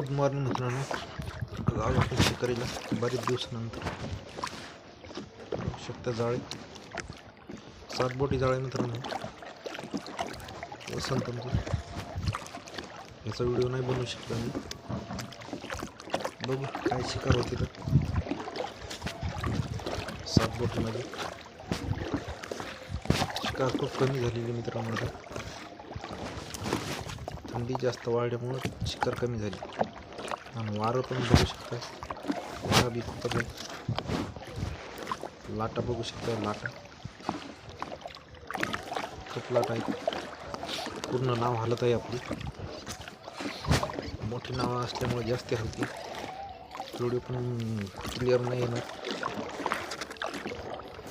Good morning मित्रांनो. आज आपण शिकारीला बरेच दिवसानंतर बघू शकता जाळे. सात बोटी जाळे मित्रांनो. वसंत याचा व्हिडिओ नाही बनवू शकत मी बघू काय शिकार होती तर. सात बोटीमध्ये शिकार खूप कमी झालेली मित्रांनो थंडी जास्त वाढल्यामुळं शिकार कमी झाली. आणि वारं पण बघू शकता वारा बी खूपच आहे लाटा बघू शकता लाटा खूप लाटा आहे पूर्ण नाव हलत आहे आपली मोठी नावं असल्यामुळे जास्त हलती व्हिडिओ पण क्लिअर नाही येणार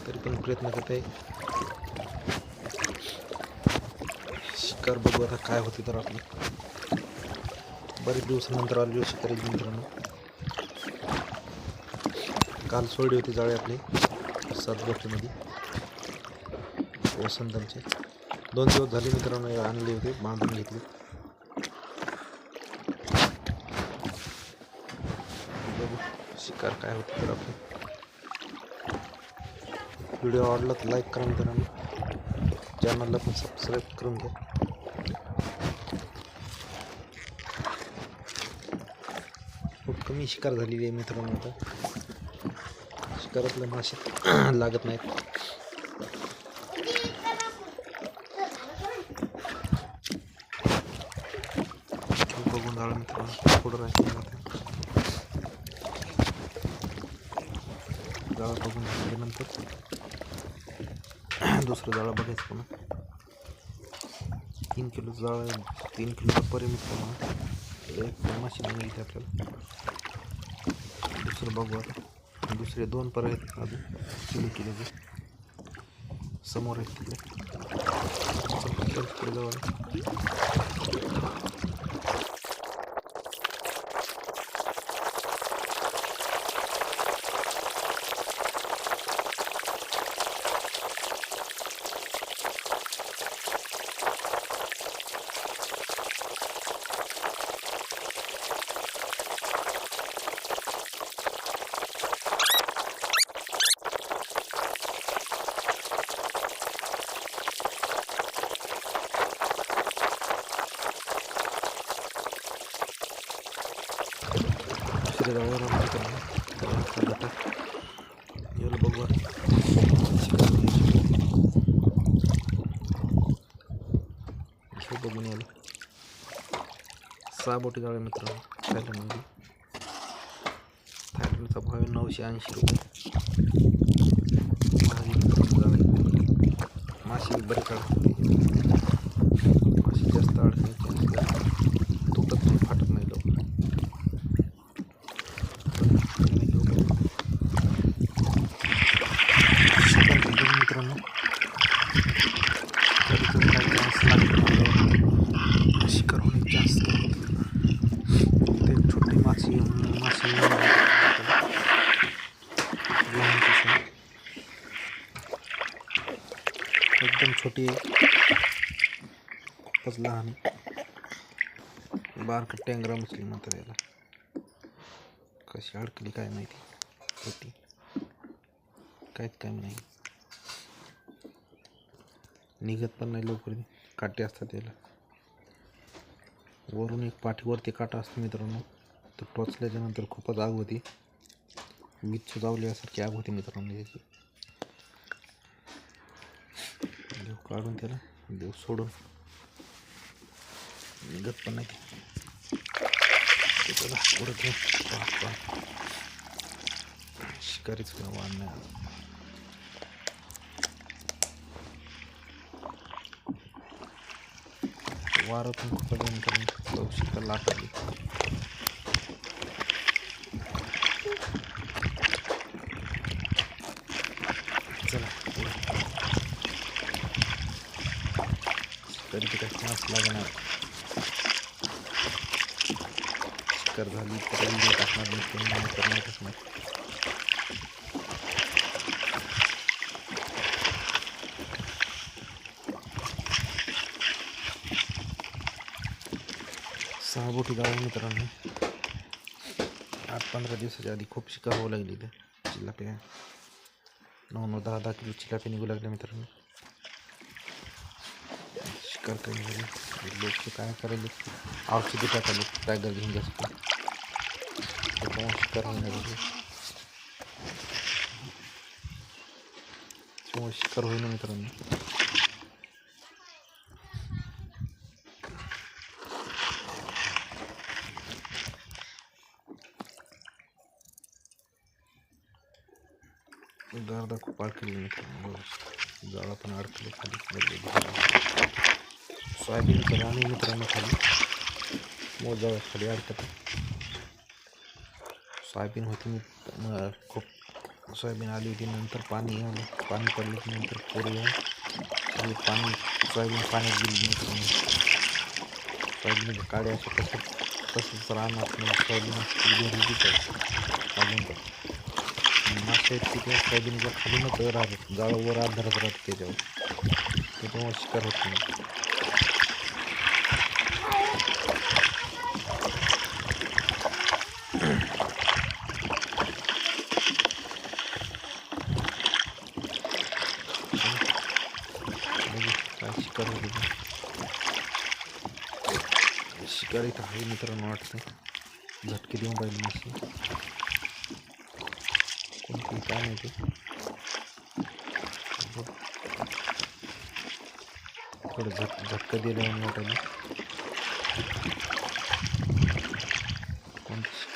तरी पण प्रयत्न करत आहे शिकार बघू आता काय होते तर आपली बरेच दिवसानंतर आलेलो शिकारी मित्रांनो. काल सोडली होती जाळे आपली सात गोष्टीमध्ये. वसंतांचे. दोन दिवस झाले मित्रांनो आणली आणले होते बांधून घेतले. बघू शिकार काय होते तर आपले. व्हिडिओ आवडला तर लाईक करा मित्रांनो. चॅनलला पण सबस्क्राईब करून घ्या. कमी शिकार झालेली आहे मित्रांनो आता. शिकारातले मासे लागत नाहीत. बघून जाळं मित्रांनो पुढं राहायचं जाळं बघून झाल्यानंतर दुसरं जाळं बघायचं पुन्हा. तीन किलो जाळं तीन किलो परिमित प्रमाणात एक माशी मिळते आपल्याला. दुसरं बघू आता दुसरे दोन पर आहेत अजून किलो किलोचे समोर आहेत तिकडे चल, तिकडे जाऊ आता. दुसऱ्या जाळ्यावर आम्ही करणार गटा याला बघू आता. शिकार घ्यायची. घेऊ बघून याला सहा बोटी जाळे मित्रांनो थायलंडमध्ये थायलंडचा भाव आहे नऊशे ऐंशी रुपये महाग आहे मित्रांनो जाळे मासे बरे काढतात मासे जास्त अडचणीचे असतात तुटत नाही फाटत नाही लवकर शिकार बघून मित्रांनो कधी कधी काय चान्स लागतो शिकार होण्याचे चान्स कमी होते ते एक छोटी माशी माशी लहान कशी एकदम छोटी खूपच लहान बारक टँगरा मछली म्हणतात याला. कशी अडकली काय माहिती. होती काहीच काम नाही. निघत पण नाही लवकर काटे असतात त्याला. वरून एक पाठीवरती काटा असतो मित्रांनो. तर टोचल्याच्या नंतर खूपच आग होती. वीज जावल्यासारखी आग होती मित्रांनो याची. देव काढून त्याला देव सोडून. निघत पण नाही ते. त्याला पुढं घेऊन शिकारीच वाढ नाही वारातून वारं पण खूप जण करून जाऊ शकता चला. तरी ते काही लागणार झाली तर टाकणार नाही कोणी नाही करणारच नाही. सहा बोटी जाऊ मित्रांनो आठ पंधरा दिवसाच्या आधी खूप शिकार होऊ लागली इथे चिलाप्या नऊ नऊ दहा दहा किलो चिलाप्या निघू लागल्या मित्रांनो शिकार काही निघाली लोक काय करायले औषधी टाकाले टायगर घेऊन जास्त त्याच्यामुळे शिकार होईना झाली त्याच्यामुळे शिकार होईना मित्रांनो अर्धा खूप अडकली मित्रांनो बघा. जाळा पण अडकले खाली बघा. सोयाबीनचं राणी मित्रांनो खाली। मोजाळा खाली अडकत सोयाबीन होती मी म- खूप सोयाबीन आली होती नंतर पाणी आलं पाणी पडलं की नंतर पोरं येऊन सगळी पाणी सोयाबीन पाण्यात गेली मित्रांनो सोयाबीनच्या काड्या अशा तसं तसंच राहणार नाही सोयाबीन अजून पण मासे तिथे सोयाबीनच्या खालूनच राहतात जाळं वर आधारात राहत त्याच्यावर त्याच्यामुळे शिकार होत नाही. शिकार होते शिकार इथं आहे मित्रांनो वाटतं. झटके देऊन राहिली मासे की काय माहिती थोडं झक झक्क दिलं मोठ्याने कोणतीच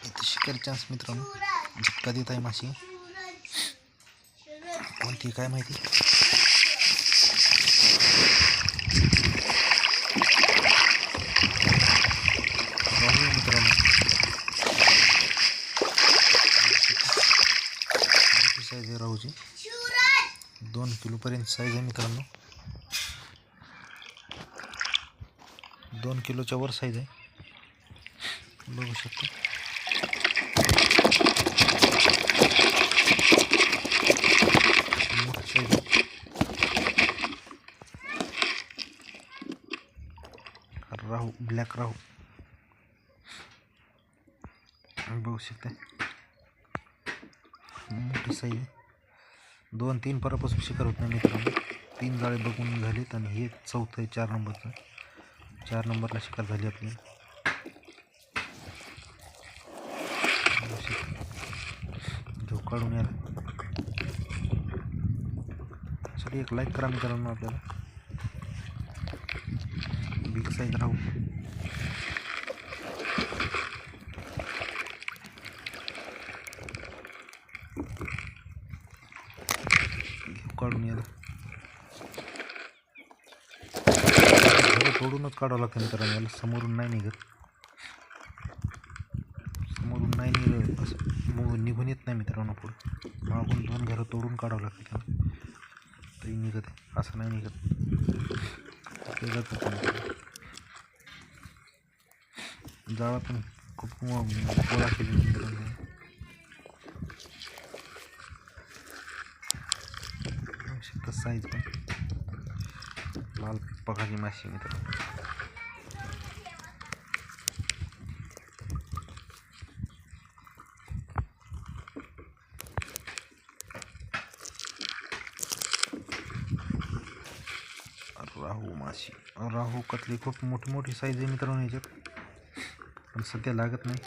कोणती चान्स मित्रांनो झटका देत आहे माशी कोणती काय माहिती राहूची। दोन किलोपर्यंत साईज आहे मित्रांनो. दोन किलोच्या वर साईज आहे. बघू शकतो. राहू ब्लॅक राहू. बघू शकता. मोठी साईज दोन तीन परापासून शिकार होत नाही मित्रांनो. तीन जाळे बघून झालेत आणि हे चौथं आहे चार नंबरचं. चार नंबरला शिकार झाली आपली. बघू काढून याला. चला एक लाईक करा मित्रांनो आपल्याला. बिग साईज राहू घेऊ काढून याला घरं तोडूनच काढावं लागतं मित्रांनो. याला समोरून नाही निघत. समोरून नाही निघत. असं मग निघून येत नाही मित्रांनो पुढं. मागून दोन घरं तोडून काढावं लागतं त्याला. तरी निघत आहे. असं नाही निघत. जाळा पण. खूप गोळा केली मित्रांनो शकता साईज पण. लाल पगाची माशी मित्र. राहू माशी. राहू कतली खूप मोठी मोठी साईज आहे मित्रांनो याच्यात. पण सध्या लागत नाही.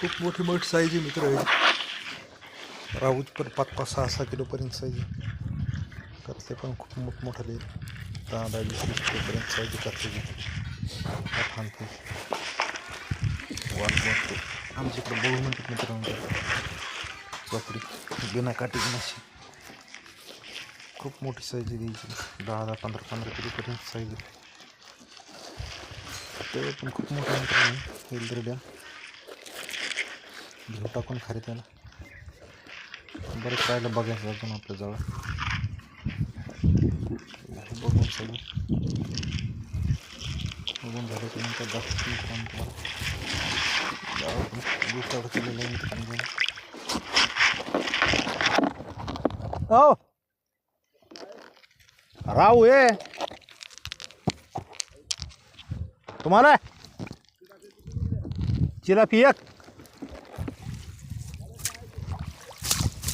खूप मोठी मोठी साईज आहे मित्र राहूच पण पाच पाच सहा सहा किलोपर्यंत साईज आहे कतले पण खूप मोठमोठाले आहेत. दहा दहा वीस वीस किलोपर्यंत साईज आहे कतले थांबते वाट वाटते आमच्या इकडे बघू म्हणतात मित्रांनो चोपडी बिना काठी माशी खूप मोठी साईज आहे द्यायची दहा दहा पंधरा पंधरा किलोपर्यंत साईज आहे ते पण खूप मोठं आहे मित्रांनो वेलदर्ड्या घेऊ टाकून खाली त्याला बरंच राहिलं बघायचं अजून आपल्या जवळ बघून सगळं. बघून झाल्याच्यानंतर जास्त मित्रांनो तुम्हाला. जावं केलेलं आहे हो. राहू ये. तुम्हाला? चिलापी एक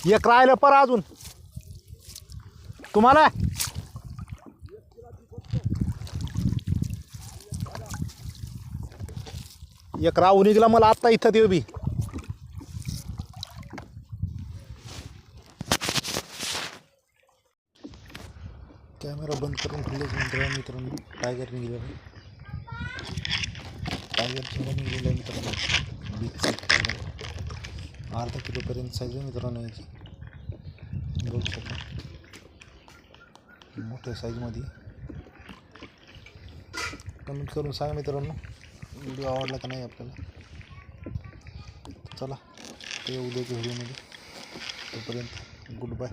एक राहिलं पर अजून. तुम्हाला? एक राहू निघला मला आत्ता इथं देऊ बी. कॅमेरा बंद करून ठेवल्याच्या नंतर मित्रांनो. टायगर निघलेला टायगर निघलेला मित्रांनो. बिग अर्धा किलोपर्यंत साईज आहे मित्रांनो याची. बघू शकता. मोठ्या साईजमध्ये कमेंट करून सांगा मित्रांनो व्हिडिओ आवडला का नाही आपल्याला? चला ते उद्याच्या व्हिडिओमध्ये तोपर्यंत गुड बाय